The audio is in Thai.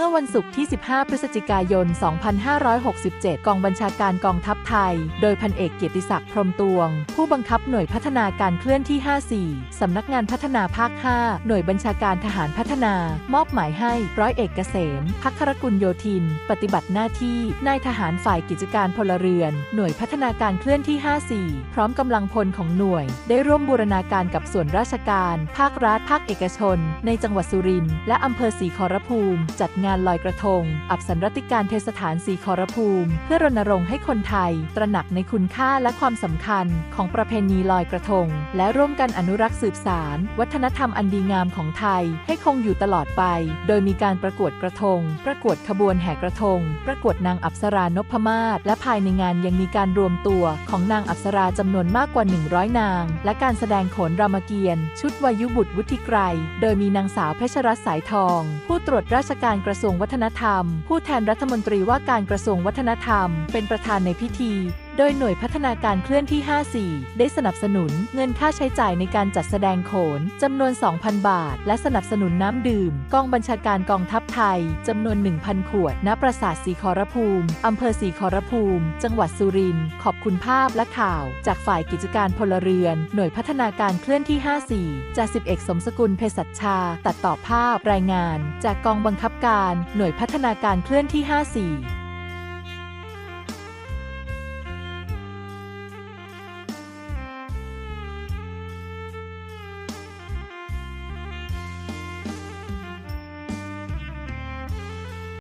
มื่อวันศุกร์ที่ 15 พฤศจิกายน 2567 กองบัญชาการกองทัพไทย โดยพันเอกเกียรติศักดิ์พรหมตวง ผู้บังคับหน่วยพัฒนาการเคลื่อนที่ 54 สำนักงานพัฒนาภาค 5 หน่วยบัญชาการทหารพัฒนา มอบหมายให้ร้อยเอกเกษม พักรกุลโยธิน ปฏิบัติหน้าที่นายทหารฝ่ายกิจการพลเรือน หน่วยพัฒนาการเคลื่อนที่ 54 พร้อมกำลังพลของหน่วย ได้ร่วมบูรณาการกับส่วนราชการ ภาครัฐ ภาคเอกชน ในจังหวัดสุรินทร์และอำเภอศรีขอรภูมิ จัดงานลอยกระทง อับสันรติการเทศฐานศรีขอรภูมิ เพื่อรณรงค์ให้คนไทย ตระหนักในคุณค่าและความสำคัญของประเพณีลอยกระทง และร่วมกันอนุรักษ์สืบสาร วัฒนธรรมอันดีงามของไทย ให้คงอยู่ตลอดไป โดยมีการประกวดกระทง ประกวดขบวนแห่กระทง ประกวดนางอัปสรานพมาศและภายในงานยังมีการรวมตัวของนางอัปสราจำนวนมากกว่า 100 นาง และการแสดงโขนรามเกียรติ์ชุดวายุบุตรวุฒิไกร โดยมีนางสาวเพชรรัตน์สายทอง ผู้ตรวจราชการกระทรวงวัฒนธรรม ผู้แทนรัฐมนตรีว่าการกระทรวงวัฒนธรรม เป็นประธานในพิธี โดยหน่วยพัฒนาการเคลื่อนที่ 54 ได้สนับสนุนเงินค่าใช้จ่ายในการจัดแสดงโขนจำนวน 2,000 บาท และสนับสนุนน้ำดื่ม กองบัญชาการกองทัพไทยจำนวน 1,000 ขวด ณ ปราสาทสีขอรภูมิอำเภอสีขอรภูมิ จังหวัดสุรินทร์ ขอบคุณภาพและข่าว จากฝ่ายกิจการพลเรือน หน่วยพัฒนาการเคลื่อนที่ 54จากสิบเอกสมสกุลเภสัชชา ตัดต่อภาพรายงาน จากกองบังคับการ หน่วยพัฒนาการเคลื่อนที่ 54